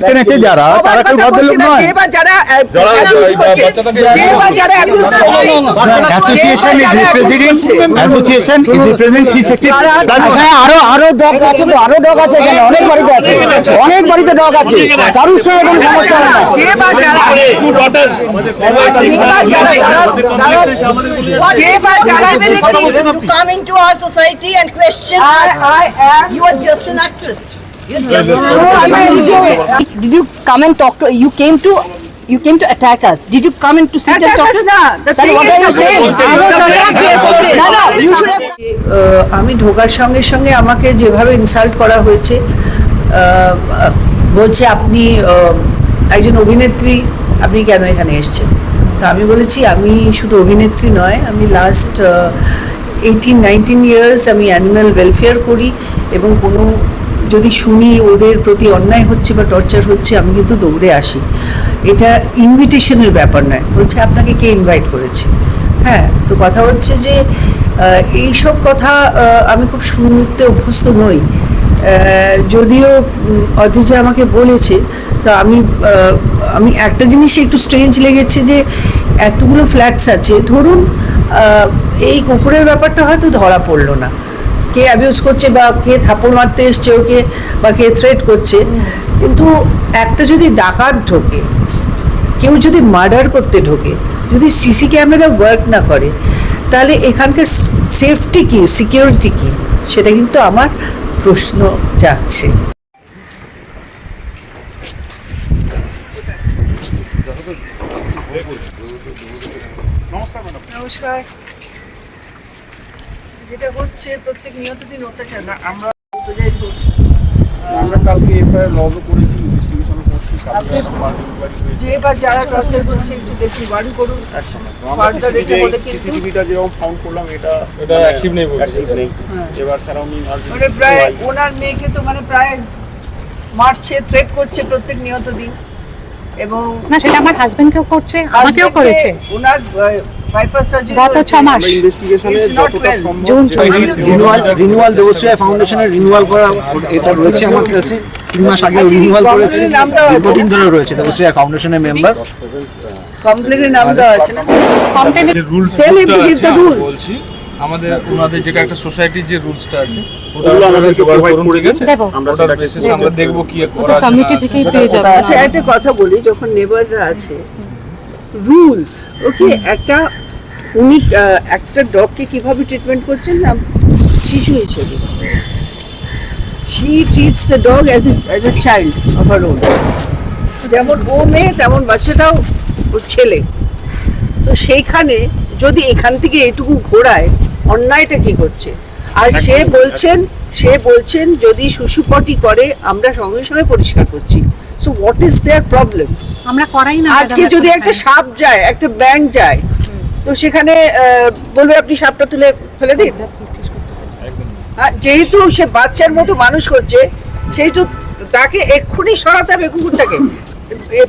টেনেছে যারা তারা কেউ ভদ্রলোক নয় যারা abuse করছে, যে বা যারা abuse করছে, association is representing association is representing three sixty হ্যাঁ আরও আরও ডগ আছে তো আরও ডগ আছে এখানে অনেক বাড়িতে আছে অনেক বাড়িতে ডগ আছে কারুর সঙ্গে কোনো সমস্যা হয় না যে বা যারা যে বা যারা ability to come into our society and question I, us. I am You are Did you come and talk to, you came to, you came to attack us. Did you come and to sit and talk us to না, the Then what are you saying? same. No, no, you should have. আমি ঢোকার সঙ্গে সঙ্গে আমাকে যেভাবে insult করা হয়েছে বলছে আপনি একজন অভিনেত্রী আপনি কেন এখানে এসেছেন তা আমি বলেছি আমি শুধু অভিনেত্রী নয় আমি লাস্ট এইটিন নাইনটিন ইয়ার্স আমি অ্যানিম্যাল ওয়েলফেয়ার করি এবং কোনো যদি শুনি ওদের প্রতি অন্যায় হচ্ছে বা টর্চার হচ্ছে, আমি কিন্তু দৌড়ে আসি। এটা ইনভিটেশনের ব্যাপার নয়, বলছে আপনাকে কে ইনভাইট করেছে? হ্যাঁ তো কথা হচ্ছে যে এইসব কথা আমি খুব শুনতে অভ্যস্ত নই। যদিও অদ্রিজা আমাকে বলেছে, তো আমি আমি একটা জিনিস একটু স্ট্রেঞ্জ লেগেছে যে, এতগুলো ফ্ল্যাটস আছে। ধরুন এই কুকুরের ব্যাপারটা হয়তো ধরা পড়ল না। কে অ্যাবিউজ করছে বা কে থাপড় মারতে এসছে ওকে বা কে থ্রেট করছে কিন্তু একটা যদি ডাকাত ঢোকে কেউ যদি মার্ডার করতে ঢোকে যদি সিসি ক্যামেরা ওয়ার্ক না করে তাহলে এখানকার সেফটি কি সিকিউরিটি কি সেটা কিন্তু আমার প্রশ্ন জাগছে। নমস্কার। যেটা হচ্ছে প্রত্যেক নিয়ত দিন অত্যাচার না আমরা আমরা কালকে এফআইআর লজও করেছি ইনভেস্টিগেশনও করছি কালকে একটা পার্টি ইনকোয়ারি হয়েছে। যে বা যারা টর্চার করছে একটু বেশি বাড়ি করুন। আমরা পাল্টা দেখে বলে কিন্তু- সিসিটিভিটা যেরকম ফাউন্ড করলাম এটা এটা active নেই বলছে। নেই। এবার সারাউন্ডিং মানে প্রায় ওনার মেয়েকে তো মানে প্রায় মারছে থ্রেট করছে প্রত্যেক নিয়ত দিন এবং না সেটা আমার হাজবেন্ডকেও করছে আমাকেও করেছে। ওনার গত ছ মাস জুন দেবশ্রী ফাউন্ডেশনের করা এটা রয়েছে আমার কাছে। তিন মাস আগে আচ্ছা, করেছে। দীর্ঘদিন ধরে রয়েছে দেবশ্রী ফাউন্ডেশনের মেম্বার কমপ্লেনের নাম দেওয়া আছে না? রুলস. বলছি আমাদের ওনাদের যেটা একটা সোসাইটির যে রুলসটা আছে ওটা ওগুলো আমাদের জোগাড় করুন ঠিক আছে? আমরা সেটা বেসিস আমরা দেখব কি করা আছে কমিটি থেকেই পেয়ে যাবে। আচ্ছা একটা কথা বলি যখন নেবাররা আছে রুলস ওকে একটা উনি একটা ডগকে কীভাবে ট্রিটমেন্ট করছেন না শিশু হিসেবে। She treats the dog as as a child of her own যেমন ও মেয়ে তেমন বাচ্চাটাও ওর ছেলে। তো সেইখানে যদি এখান থেকে এটুকু ঘোরায় অন্যায়টা কি করছে? আর সে বলছেন সে বলছেন যদি শুশুপটি করে আমরা সঙ্গে সঙ্গে পরিষ্কার করছি। So what is their problem আমরা করাই না আজকে যদি একটা সাপ যায় একটা ব্যাং যায় তো সেখানে বলবে আপনি সাপটা তুলে ফেলে দিন? যেহেতু সে বাচ্চার মতো মানুষ করছে সেহেতু তাকে এক্ষুনি সরাতে হবে কুকুরটাকে।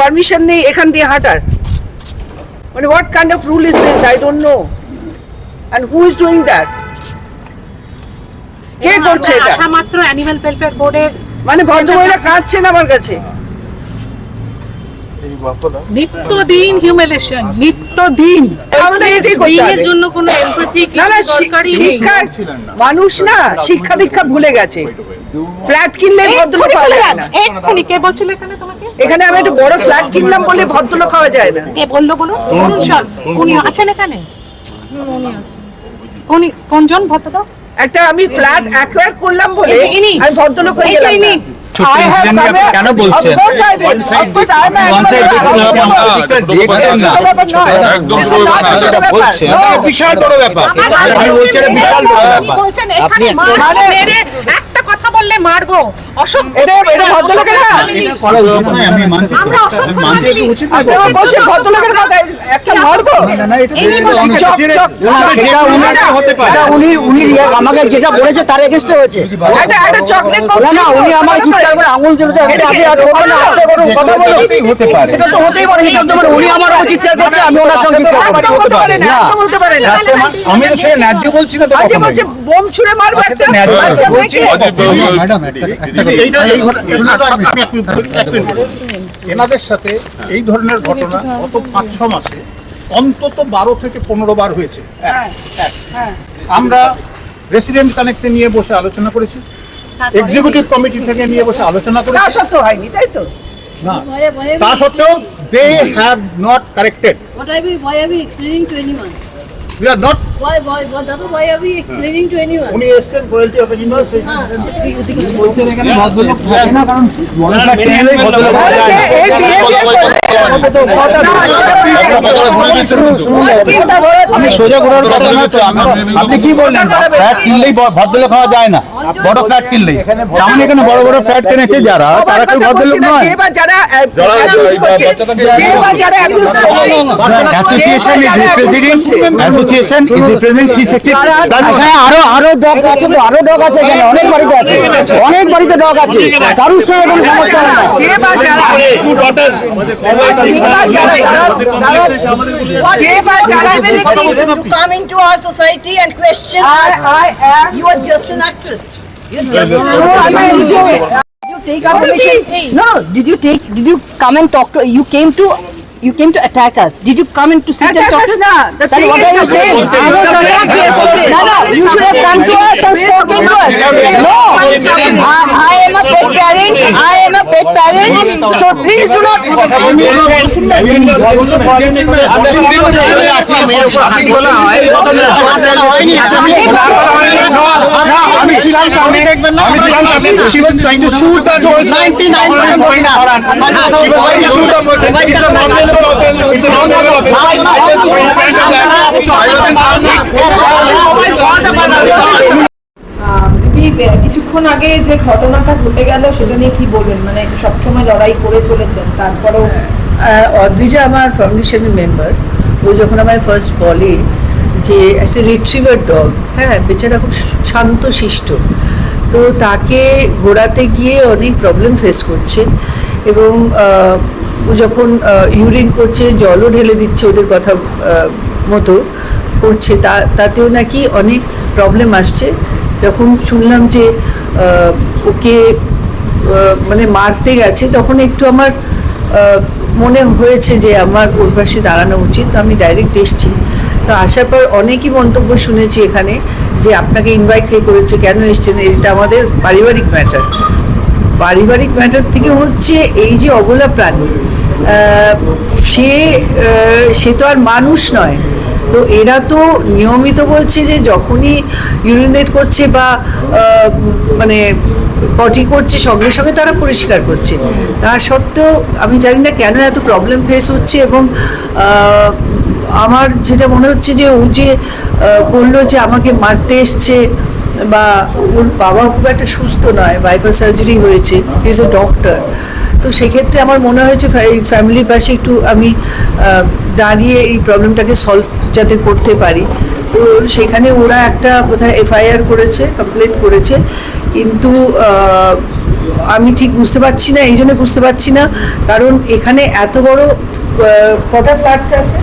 পারমিশন নেই এখান দিয়ে হাঁটার। মানে what kind of rule is this I don't know and who is doing that কে করছে এটা? মাত্র অ্যানিমাল ওয়েলফেয়ার বোর্ডের মানে ভদ্রমহিলা কাঁদছেন আমার কাছে। নিত্যদিন হিউমিলেশন নিত্যদিন। জন্য কোনো এমপ্যাথি শিক্ষা মানুষ না শিক্ষা দীক্ষা ভুলে গেছে। ফ্ল্যাট কিনলে ভদ্রলোক খাওয়া যায় না। এক্ষুনি। কে বলছিল এখানে তোমাকে? এখানে আমি একটা বড় ফ্ল্যাট কিনলাম বলে ভদ্রলোক খাওয়া যায় না। কে বলল বলো উনি আছেন এখানে? উনি কোনজন ভদ্রলোক? একটা আমি ফ্ল্যাট অ্যাকোয়ার করলাম বলে। আমি ভদ্রলোক হয়ে গেলাম। ছোট্ট আপনি কেন বলছেন? Of course I will. Of course I am an One side advocate. বেশি না, আপনি আমার দিকটা দেখছেন না। একদম ব্যাপার। যেটা বলছেন, বিশাল বড় ব্যাপার। বিশাল বড় ব্যাপার। একটা কথা মারবো। অসভ্য এটা এটা ভদ্রলোকের। আমরা অসভ্য ভদ্রলোকের কথা একটা উনি উনি আমাকে যেটা বলেছে তার এগেস্টে হয়েছে। একটা একটা চকলেট বলে না উনি আমার চিৎকার করে আঙুল তুলে আগে আর করবেন না আস্তে করুন কথা বলুন হতে পারে। এটা তো হতেই পারে। এটা তো উনি আমার চিৎকার করছে আমি ওনার সঙ্গে চিৎকার করছি। হতে পারে না। না। পারে না। আমি তো সে ন্যায্য বলছি না তো কখনোই। বোম ছুড়ে মারবো একটা ন্যায্য বলছি, এনাদের সাথে এই ধরনের ঘটনা গত পাঁচ ছ মাসে অন্তত বারো থেকে পনেরো বার হয়েছে। এক, এক। আমরা রেসিডেন্ট কানেক্টে নিয়ে বসে আলোচনা করেছি। এক্সিকিউটিভ কমিটি থেকে নিয়ে বসে আলোচনা তা করেছি। সত্ত্বেও হয়নি তাই তো? না তা সত্ত্বেও they have not corrected? We are not Why, why, what, why are we explaining to anyone? উনি অফ সোজা কথা না আপনি কি বললেন ফ্ল্যাট কিনলেই ভদ্রলোক হওয়া যায় না বড় ফ্ল্যাট কিনলেই তেমন এখানে বড় বড় ফ্ল্যাট কিনেছে যারা তারা কেউ ভদ্রলোক নয় যে বা যারা association is representing association is represent three sixty হ্যাঁ আরো আরো ডগ আছে তো আরো ডগ আছে এখানে অনেক বাড়িতে আছে অনেক বাড়িতে ডগ আছে কারুর সঙ্গে কোনো সমস্যা হয় না যে বা যারা যে বা যারা যে বা যারা Ability to come into our society and question I, us. I am You are just an actress. You're just you take our permission? No, did you take, did you come and talk to, you came to, you came to attack us. Did you come in to sit and talk? us na. The Then what are you saying? I was attacked yesterday. No, no, you should have come to us and spoken to us. No, I, I am a pet parent, I am a pet parent, so please do not. আমি ছিলাম সামনে দেখবেন না আমি ছিলাম সামনে she was trying to shoot the door 99% করি না she was trying to shoot the person it's a non-verbal offense it's a non-verbal offense I just mentioned that I was in কিছুক্ষণ আগে যে ঘটনাটা ঘটে গেল, সেটা নিয়ে কি বলবেন? মানে সবসময় লড়াই করে চলেছেন, তারপরেও অদ্রিজা আমার ফাউন্ডেশনের মেম্বার ও যখন আমায় ফার্স্ট বলে যে, একটা রিট্রিভার ডগ হ্যাঁ বেচারা খুব শান্ত, শিষ্ট। তো তাকে ঘোরাতে গিয়ে অনেক প্রবলেম ফেস করছে এবং ও যখন ইউরিন করছে, জলও ঢেলে দিচ্ছে ওদের কথা মতো করছে, তা, তাতেও নাকি অনেক প্রবলেম আসছে। যখন শুনলাম যে ওকে মানে মারতে গেছে, তখন একটু আমার মনে হয়েছে যে আমার ওর পাশে দাঁড়ানো উচিত। আমি ডাইরেক্ট এসেছি। তো আসার পর অনেকই মন্তব্য শুনেছি এখানে যে, আপনাকে ইনভাইট কে করেছে? কেন এসছেন এটা আমাদের পারিবারিক ম্যাটার পারিবারিক ম্যাটার থেকে হচ্ছে এই যে অবলা প্রাণী সে সে তো আর মানুষ নয়। তো এরা তো নিয়মিত বলছে যে যখনই ইউরিনেট করছে বা মানে পটি করছে, সঙ্গে সঙ্গে তারা পরিষ্কার করছে। তা সত্ত্বেও আমি জানি না কেন এত প্রবলেম ফেস হচ্ছে এবং আমার যেটা মনে হচ্ছে যে ও যে বলল যে আমাকে মারতে এসছে বা ওর বাবা খুব একটা সুস্থ নয় বাইপাস সার্জারি হয়েছে ইজ এ ডক্টর তো সেক্ষেত্রে আমার মনে হয়েছে ফ্যা- ফ্যামিলির পাশে একটু আমি দাঁড়িয়ে এই প্রবলেমটাকে সলভ যাতে করতে পারি। তো সেখানে ওরা একটা কোথায় এফআইআর করেছে কমপ্লেন করেছে। কিন্তু আমি ঠিক বুঝতে পারছি না এই জন্য বুঝতে পারছি না। কারণ এখানে এত বড় কটা ফ্ল্যাটস আছে?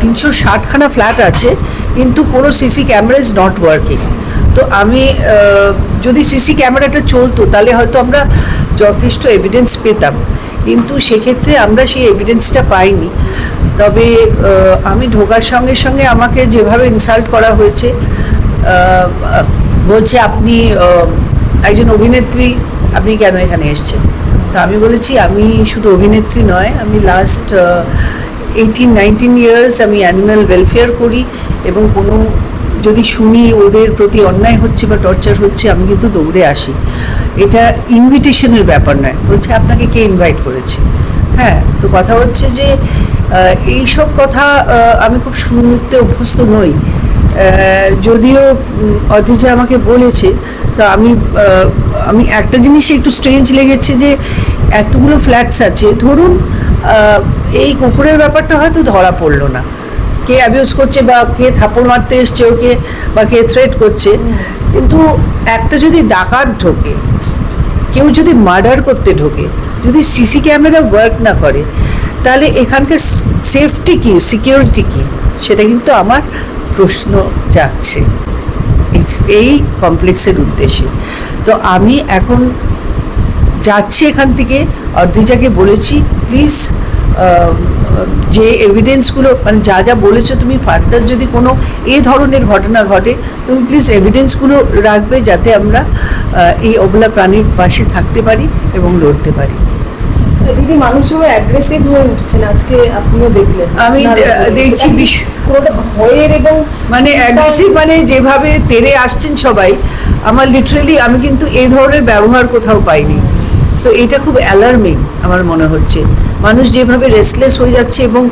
তিনশো ষাটখানা ফ্ল্যাট আছে কিন্তু কোনো CC camera is not working তো আমি যদি সিসি ক্যামেরাটা চলতো তাহলে হয়তো আমরা যথেষ্ট এভিডেন্স পেতাম। কিন্তু সেক্ষেত্রে আমরা সেই এভিডেন্সটা পাইনি। তবে আমি ঢোকার সঙ্গে সঙ্গে আমাকে যেভাবে ইনসাল্ট করা হয়েছে বলছে আপনি একজন অভিনেত্রী, আপনি কেন এখানে এসেছেন? তা আমি বলেছি, আমি শুধু অভিনেত্রী নয়, আমি লাস্ট এইটিন নাইনটিন ইয়ার্স আমি অ্যানিম্যাল ওয়েলফেয়ার করি এবং কোনো যদি শুনি ওদের প্রতি অন্যায় হচ্ছে বা টর্চার হচ্ছে, আমি কিন্তু দৌড়ে আসি। এটা ইনভিটেশনের ব্যাপার নয়। বলছে, আপনাকে কে ইনভাইট করেছে? হ্যাঁ তো কথা হচ্ছে যে এইসব কথা আমি খুব শুনতে অভ্যস্ত নই। যদিও অদ্রিজা আমাকে বলেছে, তো আমি আমি একটা জিনিসই একটু স্ট্রেঞ্জ লেগেছে যে, এতগুলো ফ্ল্যাটস আছে। ধরুন এই কুকুরের ব্যাপারটা হয়তো ধরা পড়ল না। কে অ্যাবিউজ করছে বা কে থাপড় মারতে এসছে ওকে বা কে থ্রেট করছে, কিন্তু একটা যদি ডাকাত ঢোকে, কেউ যদি মার্ডার করতে ঢোকে, যদি সিসি ক্যামেরা ওয়ার্ক না করে, তাহলে এখানকার সেফটি কি সিকিউরিটি কি? সেটা কিন্তু আমার প্রশ্ন এই এই কমপ্লেক্সের উদ্দেশ্যে। তো আমি এখন যাচ্ছি এখান থেকে, অদ্রিজাকে বলেছি প্লিজ যে এভিডেন্সগুলো মানে যা যা বলেছ তুমি ফার্দার যদি কোনো এ ধরনের ঘটনা ঘটে তুমি প্লিজ এভিডেন্সগুলো রাখবে যাতে আমরা এই অবলা প্রাণীর পাশে থাকতে পারি এবং লড়তে পারি। দিদি মানুষ সবাই অ্যাগ্রেসিভ হয়ে উঠছেন আজকে আপনিও দেখলেন। আমি দেখছি ভয়ের এবং মানে অ্যাগ্রেসিভ মানে যেভাবে তেরে আসছেন সবাই আমার লিটারেলি আমি কিন্তু এই ধরনের ব্যবহার কোথাও পাইনি। তো এটা খুব অ্যালার্মিং আমার মনে হচ্ছে। মানুষ যেভাবে রেসলেস হয়ে যাচ্ছে এবং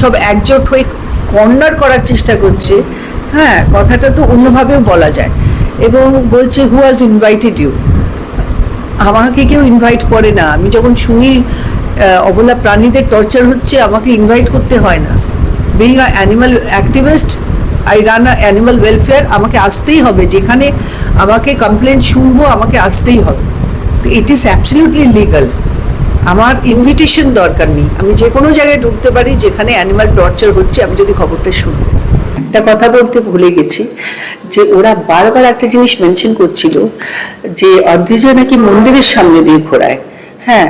সব একজোট হয়ে কর্নার করার চেষ্টা করছে হ্যাঁ কথাটা তো অন্যভাবেও বলা যায়। এবং বলছে হু হাজ ইনভাইটেড ইউ আমাকে কেউ ইনভাইট করে না। আমি যখন শুনি অবলা প্রাণীদের টর্চার হচ্ছে, আমাকে ইনভাইট করতে হয় না। Being a animal activist I run a animal welfare আমাকে আসতেই হবে। যেখানে আমাকে কমপ্লেন শুনব, আমাকে আসতেই হবে। তো ইট ইজ অ্যাবসলিউটলি লিগাল আমার ইনভিটেশন দরকার নেই। আমি যে কোনো জায়গায় ঢুকতে পারি, যেখানে অ্যানিমাল টর্চার হচ্ছে, আমি যদি খবরটা শুনি। একটা কথা বলতে ভুলে গেছি, যে ওরা বারবার একটা জিনিস মেনশন করছিল, যে অদ্রিজা নাকি মন্দিরের সামনে দিয়ে ঘোরায়। হ্যাঁ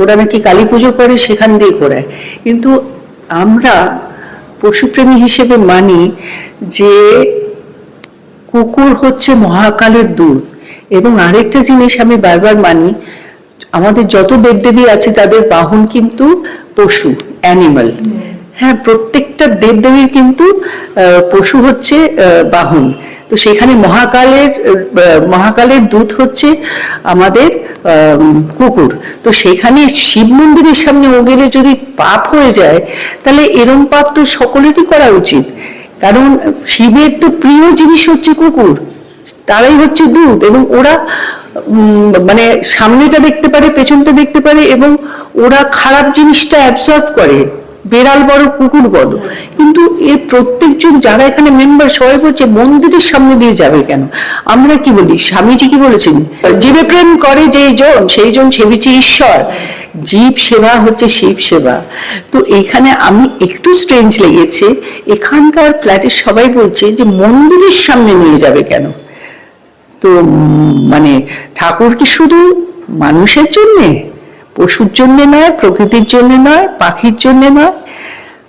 ওরা নাকি কালী পুজো করে, সেখান দিয়ে ঘোরায়। কিন্তু আমরা পশুপ্রেমী হিসেবে মানি যে কুকুর হচ্ছে মহাকালের দূত এবং আরেকটা জিনিস আমি বারবার মানি আমাদের যত দেবদেবী আছে তাদের বাহন কিন্তু পশু অ্যানিমাল হ্যাঁ প্রত্যেকটা দেবদেবীর কিন্তু পশু হচ্ছে বাহন। তো সেখানে মহাকালের মহাকালের দূত হচ্ছে আমাদের আম, কুকুর। তো সেখানে শিব মন্দিরের সামনে ও গেলে যদি পাপ হয়ে যায় তাহলে এরম পাপ তো সকলেরই করা উচিত। কারণ শিবের তো প্রিয় জিনিস হচ্ছে কুকুর। তারাই হচ্ছে দূত এবং ওরা মানে সামনেটা দেখতে পারে, পেছনটা দেখতে পারে এবং ওরা খারাপ জিনিসটা অ্যাবজর্ভ করে। বেড়াল বড়, কুকুর বড়। কিন্তু এর প্রত্যেকজন যারা এখানে মেম্বার সবাই বলছে, মন্দিরের সামনে দিয়ে যাবে কেন? আমরা কি বলি? স্বামীজি কি বলেছেন? জীবে প্রেম করে যেই জন, সেই জন সেবিছে ঈশ্বর। জীব সেবা হচ্ছে শিব সেবা। তো এখানে আমি একটু স্ট্রেঞ্জ লেগেছে। এখানকার ফ্ল্যাটের সবাই বলছে যে মন্দিরের সামনে নিয়ে যাবে কেন? তো মানে ঠাকুর কি শুধু মানুষের জন্যে? পশুর জন্য নয়, প্রকৃতির জন্য নয়, পাখির জন্য নয়?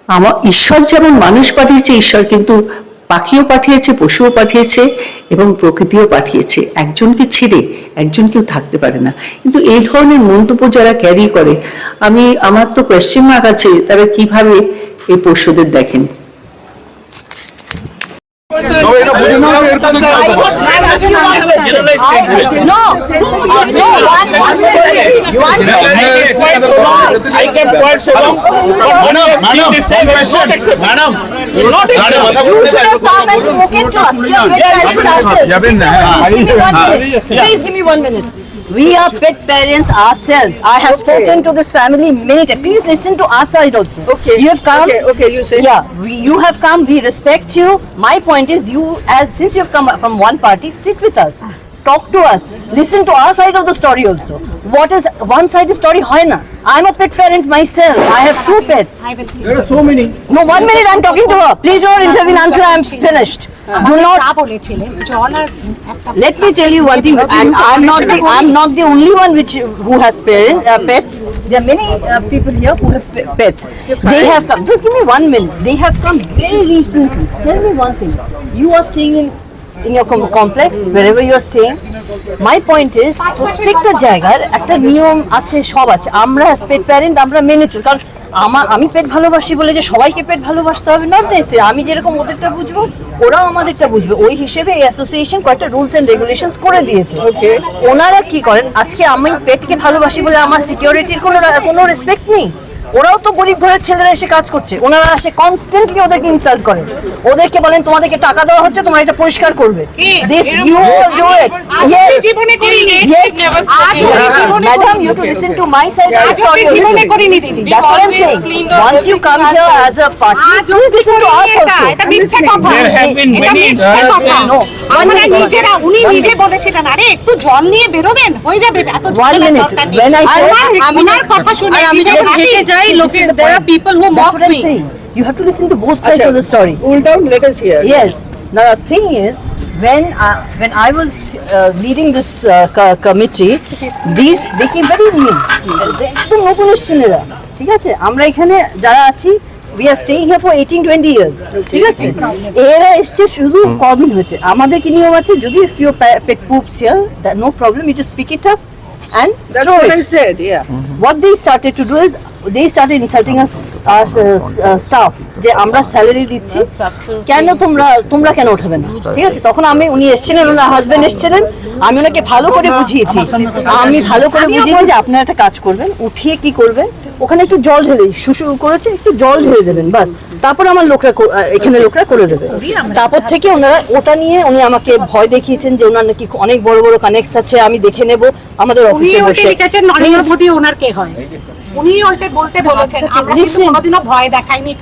আমার ঈশ্বর যেমন মানুষ পাঠিয়েছে, ঈশ্বর কিন্তু পাখিও পাঠিয়েছে, পশুও পাঠিয়েছে এবং প্রকৃতিও পাঠিয়েছে। একজনকে ছেড়ে একজন কেউ থাকতে পারে না। কিন্তু এই ধরনের মন্তব্য যারা ক্যারি করে, আমি, আমার তো কোয়েশ্চেন মার্ক আছে, তারা কীভাবে এই পশুদের দেখেন? Please give me one minute. We are pet parents ourselves. I have okay. spoken to this family many times. Please listen to our side also. Okay. You have come. Okay, okay you say. Yeah, we, you have come. We respect you. My point is, you as since you have come from one party, sit with us. Talk to us. Listen to our side of the story also. What is one side of story? Hoina. I'm a pet parent myself. I have two pets. There are so many. No, one minute. I'm talking to her. Please don't intervene until I'm finished. Do not. Let me tell you one thing. Which I'm, not the I'm not the only one which who has parents uh, pets. There are many uh, people here who have pets. They have come. Just give me one minute. They have come very recently. Tell me one thing. You are staying in in your com- complex wherever you are staying. My point is প্রত্যেকটা জায়গার একটা নিয়ম আছে সব আছে আমরা পেট parent আমরা মেনে চলি কারণ আমার আমি পেট ভালোবাসি বলে যে সবাইকে পেট ভালোবাসতে হবে নট নেসে আমি যেরকম ওদেরটা বুঝব ওরাও আমাদেরটা বুঝবে। ওই হিসেবে এই অ্যাসোসিয়েশন কয়েকটা রুলস এন্ড রেগুলেশনস করে দিয়েছে। ওকে ওনারা কি করেন? আজকে আমি পেটকে ভালোবাসি বলে আমার সিকিউরিটির কোনো কোনো রেসপেক্ট নেই। ওরাও তো গরিব ঘরের ছেলেরা এসে কাজ করছে। ওনারা আসে কনস্ট্যান্টলি ওদেরকে ইনসাল্ট করেন ওদেরকে বলেন তোমাদেরকে টাকা দেওয়া হচ্ছে তোমরা এটা পরিষ্কার করবে। This you do it yes জীবনে করিনি। To listen to my side of আজ story. জীবনে Listen. করিনি দিদি। That's what I'm Always saying. cleaned up Once you come here as a party, আজ please listen এটা, মিথ্যে কথা। এটা মিথ্যে কথা। আমরা নিজেরা উনি নিজে. বলেছিলেন আরে একটু জল নিয়ে বেরোবেন হয়ে যাবে এত minute. দরকার নেই। আমার কথা শুনে আমি যখন happy। হেঁটে যাই, লোকের there are people who That's mock what I'm me saying. You have to listen to both sides আচ্ছা, of the story. Cool down, let us hear. Yes. Now the thing is, when uh, when I was uh, leading this uh, co- committee, these they came very new. একদম নতুন এসছেন এরা ঠিক আছে আমরা এখানে যারা আছি we are staying here for 18 20 years ঠিক আছে এরা এসছে শুধু কদিন হয়েছে আমাদের কি নিয়ম আছে যদি if you pet poops here no problem you just pick it up and That's throw what it. I said, yeah. what they started to do is insulting us our uh, uh, যে আমরা salary দিচ্ছি। কেন তোমরা তোমরা কেন উঠাবে না? ঠিক আছে তখন আমি উনি এসেছিলেন ওনার হাজবেন্ড এসেছিলেন আমি ওনাকে ভালো করে বুঝিয়েছি। আমি ভালো করে বুঝিয়েছি যে আপনারা একটা কাজ করবেন উঠিয়ে কি করবেন ওখানে একটু জল ঢেলে শুশু করেছে একটু জল ঢেলে দেবেন বাস। তারপর আমার লোকরা এখানে লোকরা করে দেবে। তারপর থেকে ওনারা ওটা নিয়ে উনি আমাকে ভয় দেখিয়েছেন যে ওনার নাকি অনেক বড় বড় কানেক্টস আছে আমি দেখে নেব আমাদের অফিসে বসে। ওনার কে হয়? উনি উল্টে বলতে বলেছেন আমরা কিন্তু কোনোদিনও ভয় দেখাইনি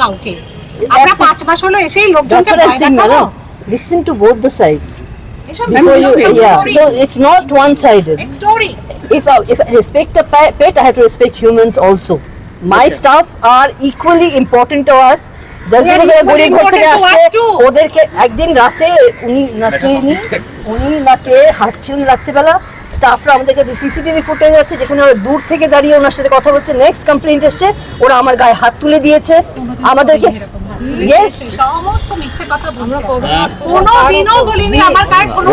ওদেরকে একদিন রাতে উনি না কে উনি না কে হাটছিলেন রাত্রিবেলা স্টাফরা আমাদের কাছে সিসিটিভি ফুটেজ আছে যেখানে ওরা দূর থেকে দাঁড়িয়ে ওনার সাথে কথা বলছে নেক্সট কমপ্লেন্ট এসছে ওরা আমার গায়ে হাত তুলে দিয়েছে। আমাদেরকে ইয়েস সমস্ত মিথ্যে কথা বলছে কোনো দিনও বলিনি আমার গায়ে কোনো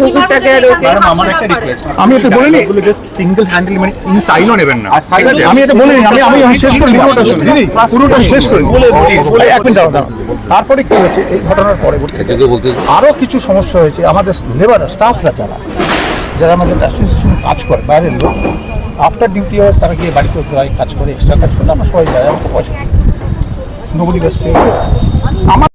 আমার হাত একটা না পারে। রিকোয়েস্ট আমি বলে এগুলো জাস্ট সিঙ্গেল হ্যান্ডেল মানে ইন ইনসাইডও নেবেন না। ঠিক আছে? আমি এটা বলে নিই আমি আমি শেষ করি। পুরোটা শুনুন দিদি পুরোটা শেষ করি। বলে এক মিনিট দাঁড়াও। তারপরে কি হয়েছে? এই ঘটনার পরে আরও কিছু সমস্যা হয়েছে। আমাদের লেবার স্টাফরা যারা যারা আমাদের অ্যাসোসিয়েশন কাজ করে বাইরের লোক আফটার ডিউটি আওয়ার্স তারা গিয়ে বাড়িতে কাজ করে এক্সট্রা কাজ করে আমরা সবাই যাই আমাকে পয়সা নোবডি বেস্ট আমার